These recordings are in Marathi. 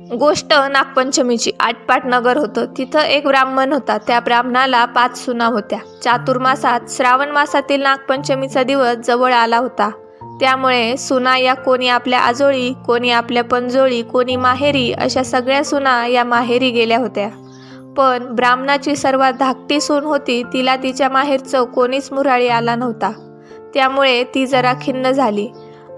गोष्ट नागपंचमीची आटपाट नगर होतं. तिथं एक ब्राह्मण होता. त्या ब्राह्मणाला पाच सुना होत्या. चातुर्मासात श्रावण मासातील नागपंचमीचा दिवस जवळ आला होता. त्यामुळे सुना या कोणी आपल्या आजोळी कोणी आपल्या पंजोळी कोणी माहेरी अशा सगळ्या सुना या माहेरी गेल्या होत्या. पण ब्राह्मणाची सर्वात धाकटी सून होती तिला तिच्या माहेरचं कोणीच मुराळी आला नव्हता. त्यामुळे ती जरा खिन्न झाली.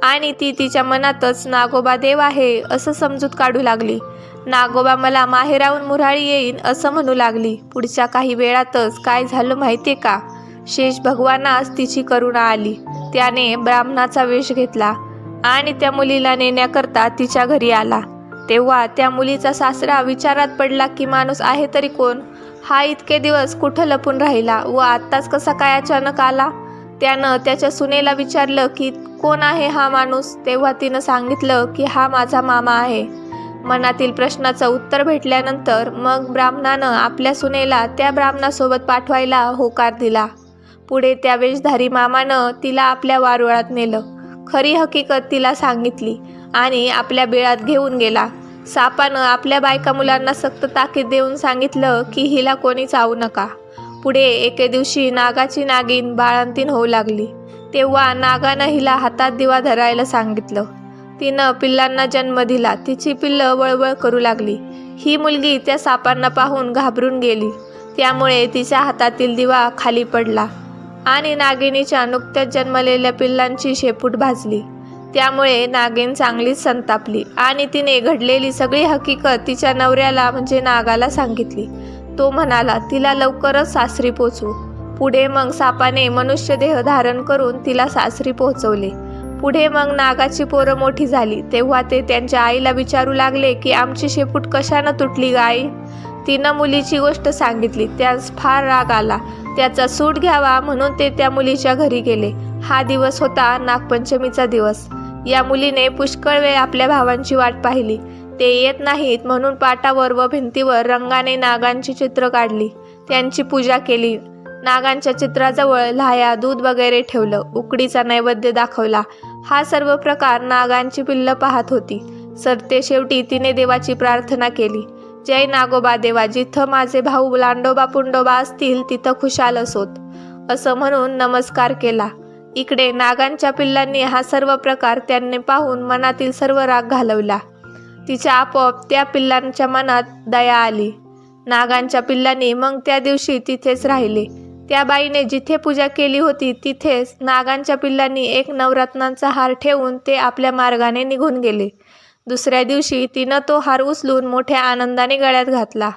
आणि ती तिच्या मनातच नागोबा देव आहे असं समजूत काढू लागली. नागोबा मला माहेराहून मुराळी येईन असं म्हणू लागली. पुढच्या काही वेळातच काय झालं माहितीये का? शेष भगवानास तिची करुणा आली. त्याने ब्राह्मणाचा वेश घेतला आणि त्या मुलीला नेण्याकरता तिच्या घरी आला. तेव्हा त्या मुलीचा सासरा विचारात पडला की माणूस आहे तरी कोण? हा इतके दिवस कुठं लपून राहिला व आत्ताच कसा काय अचानक आला? त्यानं त्याच्या सुनेला विचारलं की कोण आहे हा माणूस? तेव्हा तिनं सांगितलं की हा माझा मामा आहे. मनातील प्रश्नाचं उत्तर भेटल्यानंतर मग ब्राह्मणानं आपल्या सुनेला त्या ब्राह्मणासोबत पाठवायला होकार दिला. पुढे त्या वेशधारी मामानं तिला आपल्या वारुळात नेलं. खरी हकीकत तिला सांगितली आणि आपल्या बिळात घेऊन गेला. सापानं आपल्या बायका मुलांना सक्त ताकीद देऊन सांगितलं की हिला कोणी चावू नका. पुढे एके दिवशी नागाची नागिन बाळंतीण होऊ लागली. तेव्हा नागानं हिला हातात दिवा धरायला सांगितलं. तिनं पिल्लांना जन्म दिला. तिची पिल्लं वळवळ करू लागली. ही मुलगी त्या सापांना पाहून घाबरून गेली. त्यामुळे तिच्या हातातील दिवा खाली पडला आणि नागिनीच्या नुकत्याच जन्मलेल्या पिल्लांची शेपूट भाजली. त्यामुळे नागिन चांगलीच संतापली आणि तिने घडलेली सगळी हकीकत तिच्या नवऱ्याला म्हणजे नागाला सांगितली. तो म्हणाला तिला लवकरच सासरी पोचू. पुढे मग सापाने मनुष्यदेह धारण करून तिला सासरी पोहोचवले. पुढे मग नागाची पोरं मोठी झाली. तेव्हा ते त्यांच्या आईला विचारू लागले की आमची शेपूट कशानं तुटली गाई तिनं मुलीची गोष्ट सांगितली. त्यास फार राग आला. त्याचा सूट घ्यावा म्हणून ते त्या मुलीच्या घरी गेले. हा दिवस होता नागपंचमीचा दिवस. या मुलीने पुष्कळ वेळ आपल्या भावांची वाट पाहिली. ते येत नाहीत म्हणून पाटावर व भिंतीवर रंगाने नागांची चित्र काढली. त्यांची पूजा केली. नागांच्या चित्राजवळ लाया दूध वगैरे ठेवलं. उकडीचा नैवेद्य दाखवला. हा सर्व प्रकार नागांची पिल्लं पाहत होती. सरते शेवटी तिने देवाची प्रार्थना केली. जय नागोबा देवा जिथं माझे भाऊ लांडोबा पुंडोबा असतील तिथं खुशाल असोत. असं म्हणून नमस्कार केला. इकडे नागांच्या पिल्लांनी हा सर्व प्रकार त्यांनी पाहून मनातील सर्व राग घालवला. तिच्या आपोआप त्या पिल्लांच्या मनात दया आली. नागांच्या पिल्लांनी मग त्या दिवशी तिथेच राहिले. त्या बाईने जिथे पूजा केली होती तिथेच नागांच्या पिल्लांनी एक नवरत्नांचा हार ठेवून ते आपल्या मार्गाने निघून गेले. दुसऱ्या दिवशी तिनं तो हार उचलून मोठ्या आनंदाने गळ्यात घातला.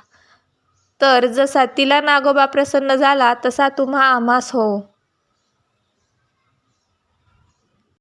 तर जसा तिला नागोबा प्रसन्न झाला तसा तुम्हा आम्हास हो.